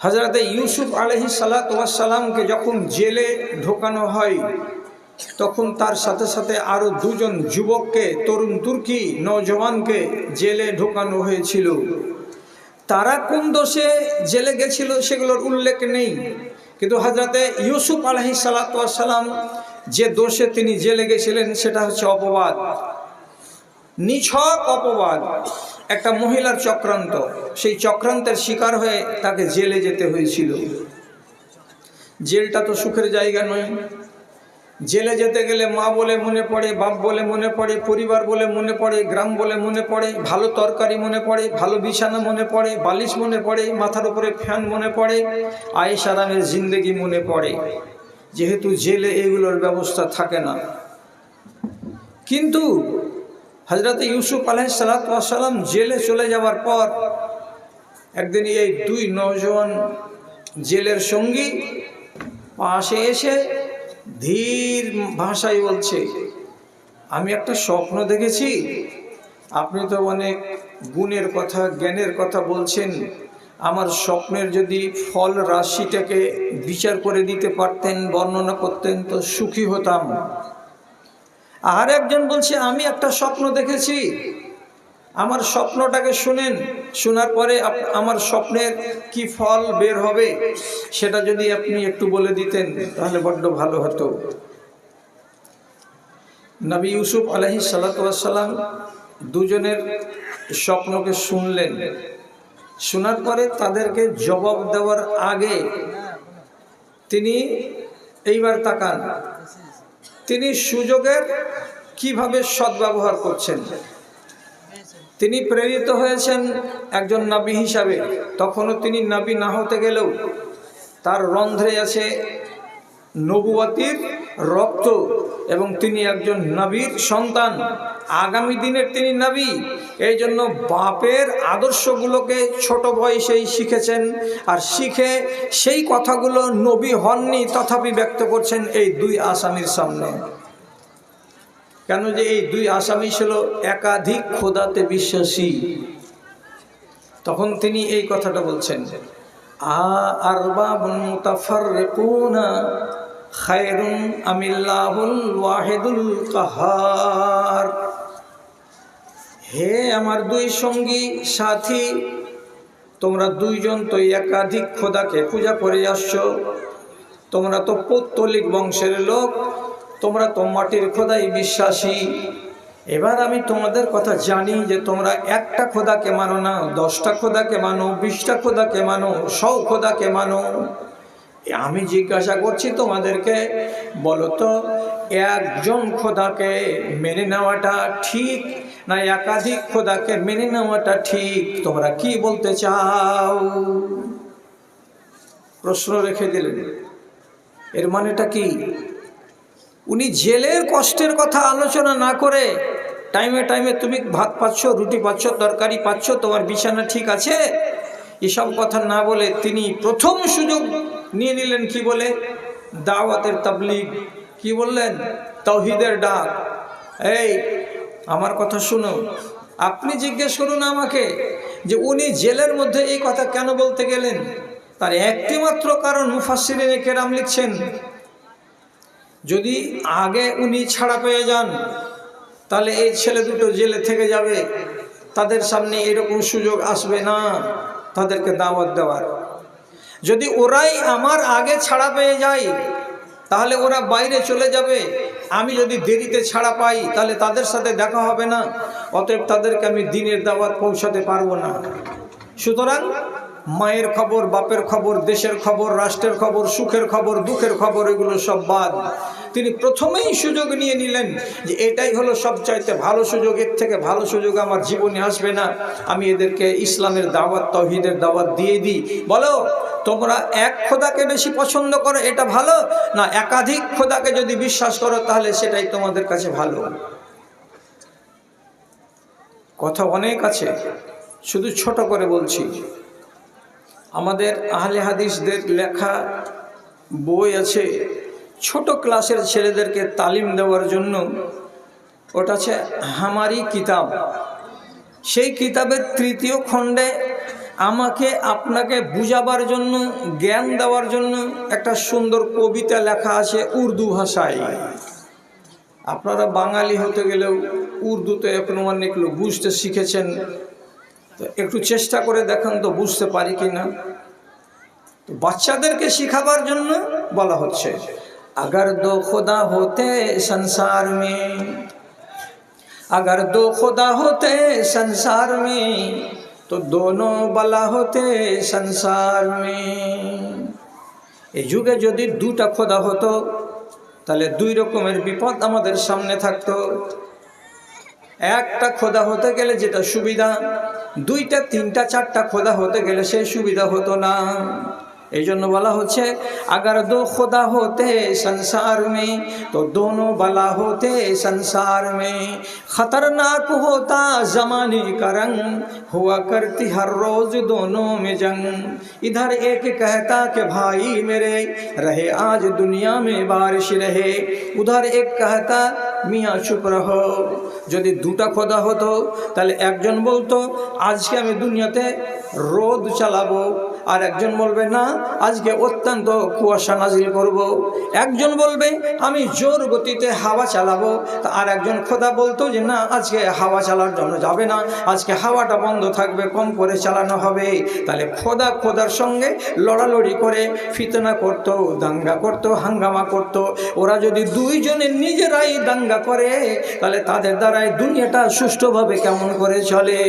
হজরতে ইউসুফ আলহি সালাতামকে যখন জেলে ঢোকানো হয়, তখন তার সাথে সাথে আরও দুজন যুবককে, তরুণ তুর্কি নৌজওয়ানকে জেলে ঢোকানো হয়েছিল। তারা কোন দোষে জেলে গেছিল সেগুলোর উল্লেখ নেই। কিন্তু হজরতে ইউসুফ আলহি সালাতাম যে দোষে তিনি জেলে গেছিলেন, সেটা হচ্ছে অপবাদ। নিছক অপবাদ। একটা মহিলার চক্রান্ত। সেই চক্রান্তের শিকার হয়ে তাকে জেলে যেতে হয়েছিল। জেলটা তো সুখের জায়গা নয়। জেলে যেতে গেলে মা বলে মনে পড়ে, বাপ বলে মনে পড়ে, পরিবার বলে মনে পড়ে, গ্রাম বলে মনে পড়ে, ভালো তরকারি মনে পড়ে, ভালো বিছানা মনে পড়ে, বালিশ মনে পড়ে, মাথার উপরে ফ্যান মনে পড়ে আয়েস আরামের জিন্দগি মনে পড়ে। যেহেতু জেলে এগুলোর ব্যবস্থা থাকে না। কিন্তু হজরত ইউসুফ আলাইসালাম জেলে চলে যাওয়ার পর একদিন এই দুই নজওয়ান জেলের সঙ্গী পাশে এসে ধীর ভাষায় বলছে, আমি একটা স্বপ্ন দেখেছি। আপনি তো অনেক গুণের কথা, জ্ঞানের কথা বলছেন। আমার স্বপ্নের যদি ফল রাশিটাকে বিচার করে দিতে পারতেন, বর্ণনা করতেন, তো সুখী হতাম। আর একজন বলছে, আমি একটা স্বপ্ন দেখেছি। আমার স্বপ্নটাকে শুনেন। শোনার পরে আমার স্বপ্নের কি ফল বের হবে সেটা যদি আপনি একটু বলে দিতেন, তাহলে বড্ড ভালো হতো। নবী ইউসুফ আলহি সাল্লাম দুজনের স্বপ্নকে শুনলেন। শোনার পরে তাদেরকে জবাব দেওয়ার আগে তিনি এইবার তাকান। তিনি সুযোগের কীভাবে সদ্ব্যবহার করছেন? তিনি প্রেরিত হয়েছেন একজন নাবী হিসাবে। তখনও তিনি নাবী না হতে গেলেও তার রন্ধ্রে আছে নবুয়াতির রক্ত এবং তিনি একজন নবীর সন্তান। আগামী দিনের তিনি নবী। এই জন্য বাপের আদর্শগুলোকে ছোট বয়সেই শিখেছেন আর শিখে সেই কথাগুলো নবী হননি তথাপি ব্যক্ত করছেন এই দুই আসামির সামনে। কেন যে এই দুই আসামি ছিল একাধিক খোদাতে বিশ্বাসী। তখন তিনি এই কথাটা বলছেন, আ খায়রুন আমিল্লাহুল ওয়াহিদুল কাহার। হে আমার দুই সঙ্গী, সাথী, তোমরা দুইজন তো একাধিক খোদাকে পূজা করে আসছো। তোমরা তো পৌত্তলিক বংশের লোক, তোমরা তো মাটির খোদাই বিশ্বাসী। এবার আমি তোমাদের কথা জানি যে তোমরা একটা খোদাকে মানো না, দশটা খোদাকে মানো, বিশটা খোদাকে মানো সৌ খোদাকে মানো। আমি জিজ্ঞাসা করছি তোমাদেরকে, বলো তো, একজন খোদাকে মেনে নেওয়াটা ঠিক না একাধিক খোদাকে মেনে নেওয়াটা ঠিক? তোমরা কি বলতে চাও? প্রশ্ন রেখে দিলেন। এর মানেটা কি? উনি জেলের কষ্টের কথা আলোচনা না করে টাইমে টাইমে তুমি ভাত পাচ্ছ, রুটি পাচ্ছ, তরকারি পাচ্ছ, তোমার বিছানা ঠিক আছে? এসব কথা না বলে তিনি প্রথম সুযোগ নিয়ে নিলেন কি বলে? দাওয়াতের তাবলিগ। কি বললেন? তৌহিদের ডাক। এই, আমার কথা শুনো। আপনি জিজ্ঞেস করুন আমাকে যে উনি জেলের মধ্যে এই কথা কেন বলতে গেলেন? তার একটি মাত্র কারণ মুফাসিরিনে কেরাম লিখছেন। যদি আগে উনি ছাড়া পেয়ে যান, তাহলে এই ছেলে দুটো জেলে থেকে যাবে। তাদের সামনে এরকম সুযোগ আসবে না। তাদেরকে দাওয়াত দেওয়ার। যদি ওরাই আমার আগে ছাড়া পেয়ে যায়, তাহলে ওরা বাইরে চলে যাবে। আমি যদি দেরিতে ছাড়া পাই, তাহলে তাদের সাথে দেখা হবে না। অতএব তাদেরকে আমি দিনের দাওয়াত পৌঁছাতে পারব না। সুতরাং মায়ের খবর, বাপের খবর, দেশের খবর, রাষ্ট্রের খবর, সুখের খবর, দুঃখের খবর, এগুলো সব বাদ। তিনি প্রথমেই সুযোগ নিয়ে নিলেন যে এটাই হলো সবচাইতে ভালো সুযোগ, এর থেকে ভালো সুযোগ আমার জীবনে আসবে না। আমি এদেরকে ইসলামের দাওয়াত, তহিদের দাওয়াত দিয়ে দিই। বলো, তোমরা এক খোদাকে বেশি পছন্দ করো, এটা ভালো? না, একাধিক খোদাকে যদি বিশ্বাস করো, তাহলে সেটাই তোমাদের কাছে ভালো। কথা অনেক আছে, শুধু ছোট করে বলছি। আমাদের আহলে হাদিসদের লেখা বই আছে ছোট ক্লাসের ছেলেদেরকে তালিম দেওয়ার জন্য ওটা আছে হামারি কিতাব। সেই কিতাবের তৃতীয় খণ্ডে আমাকে আপনাকে বুঝাবার জন্য, জ্ঞান দেওয়ার জন্য একটা সুন্দর কবিতা লেখা আছে উর্দু ভাষায়। আপনারা বাঙালি হতে গেলেও উর্দুতে এখন অনেক লোক বুঝতে শিখেছেন। তো একটু চেষ্টা করে দেখান তো বুঝতে পারি কি না তো বাচ্চাদেরকে শিখাবার জন্য বলা হচ্ছে। अगर दो खुदा होते संसार में अगर दो खुदा होते संसार में तो दोनों बला होते संसार में এই যুগে যদি দুটা খোদা হতো তাহলে দুই রকমের বিপদ আমাদের সামনে থাকতো একটা খোদা হতে গেলে যেটা সুবিধা দুইটা তিনটা চারটা খোদা হতে গেলে সেই সুবিধা হতো না এই জন্য বলা হচ্ছে अगर दो खुदा होते संसार में तो दोनों बला होते संसार में खतरनाक होता जमाने का रंग हुआ करती हर रोज दोनों में जंग इधर एक कहता कि भाई मेरे रहे आज दुनिया में बारिश रहे उधर एक कहता মিয়া চুপ রহো যদি দুটা খোদা হতো তাহলে একজন বলতো আজকে আমি দুনিয়াতে রোদ চালাবো আর একজন বলবে, না, আজকে অত্যন্ত কুয়াশা নাজিল করব। একজন বলবে, আমি জোর গতিতে হাওয়া চালাবো। তা আর একজন খোদা বলতো যে, না, আজকে হাওয়া চালার জন্য যাবে না। আজকে হাওয়াটা বন্ধ থাকবে, কম করে চালানো হবে। তাহলে খোদা খোদার সঙ্গে লড়ালড়ি করে ফিতনা করত, দাঙ্গা করত, হাঙ্গামা করত। ওরা যদি দুইজনে নিজেরাই দাঙ্গা করে, তাহলে তাদের দ্বারাই দুনিয়াটা সুষ্ঠুভাবে কেমন করে চলে?